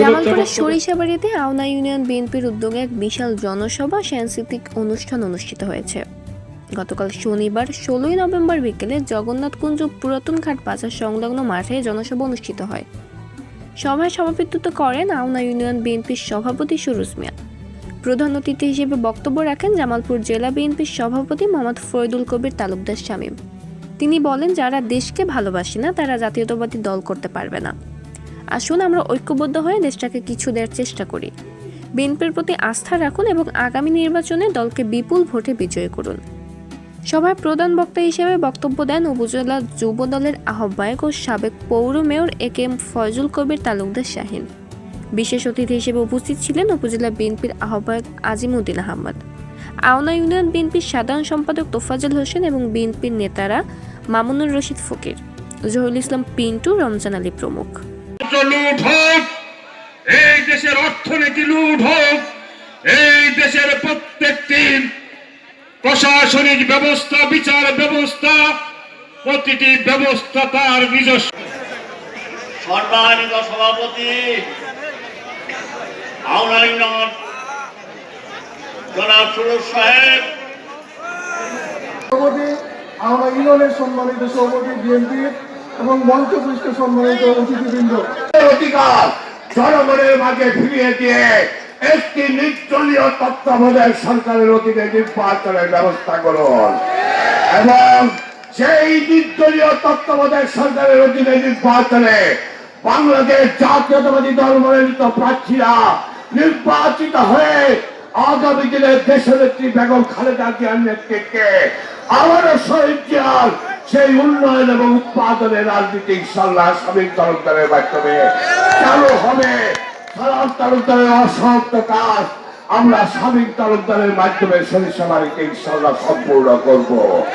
জামালপুরের সরিষাবাড়িতে আওনা ইউনিয়ন বিএনপির উদ্যোগে এক বিশাল জনসভা সাংস্কৃতিক অনুষ্ঠান অনুষ্ঠিত হয়েছে। গতকাল শনিবার ষোলোই নভেম্বর বিকেলে জগন্নাথকুঞ্জ পুরাতন ঘাট বাজার সংলগ্ন মাঠে জনসভা অনুষ্ঠিত হয়। সভায় সভাপতিত্ব করেন আওনা ইউনিয়ন বিএনপির সভাপতি সুরুজ মিয়া। প্রধান অতিথি হিসেবে বক্তব্য রাখেন জামালপুর জেলা বিএনপির সভাপতি মোহাম্মদ ফরিদুল কবির তালুকদার শামীম। তিনি বলেন যারা দেশকে ভালোবাসে না তারা জাতীয়তাবাদী দল করতে পারবে না। আসুন, আমরা ঐক্যবদ্ধ হয়ে দেশটাকে কিছু দেওয়ার চেষ্টা করি। বিএনপির প্রতি আস্থা রাখুন এবং আগামী নির্বাচনে দলকে বিপুল ভোটে বিজয়ী করুন। সভায় প্রধান বক্তা হিসেবে বক্তব্য দেন উপজেলা যুব দলের আহ্বায়ক ও সাবেক পৌর mayor A K M Faizul Kabir Talukdar Shahin. বিশেষ অতিথি হিসেবে উপস্থিত ছিলেন উপজেলা বিএনপির আহ্বায়ক আজিমুদ্দিন আহমদ। আওনা ইউনিয়ন বিএনপির সাধারণ সম্পাদক তোফাজুল হোসেন এবং বিএনপির নেতারা মামুনুর রশিদ ফকির, জহিরুল ইসলাম পিন্টু, রমজান আলী প্রমুখ। লুট হোক এই দেশের অর্থনীতি লুট হোক এই দেশের প্রত্যেকটি প্রশাসনিক ব্যবস্থা বিচার ব্যবস্থা প্রতিটি ব্যবস্থা তার নিজস্ব। সম্মানিত সভাপতি আউনাইনর জনাব সুরজ সাহেব। সভাপতি আমরা ইউনিয়নের সম্মানিত সভাপতি বিএনপি এবং মঞ্চপৃষ্ঠ সম্মানিত অতিথিবৃন্দ। অধিকার জনগণের মাঝে ফিরিয়ে দিয়ে একটি নির্দলীয় তত্ত্বাবধায়ক সরকারের অধীনে নির্বাচনের ব্যবস্থা করুন। এবং সেই নির্দলীয় তত্ত্বাবধায়ক সরকারের অধীনে নির্বাচনে বাংলাদেশ জাতীয়তাবাদী দল মনোনীত প্রার্থীরা নির্বাচিত হয়ে আগামী দিনে দেশনেত্রী বেগম খালেদা জিয়ার নেতৃত্বে আবারও শহীদ জিয়ার সেই উন্নয়ন এবং উৎপাদনের রাজনীতি ইনশাল্লাহ শ্রমিক তরফদারের মাধ্যমে চালু হবে। সালাম তালুকদারের অসমাপ্ত কাজ আমরা স্বামীর তালুকদারের মাধ্যমে সরিষা বাড়িতে ইনশাল্লাহ সম্পূর্ণ করব।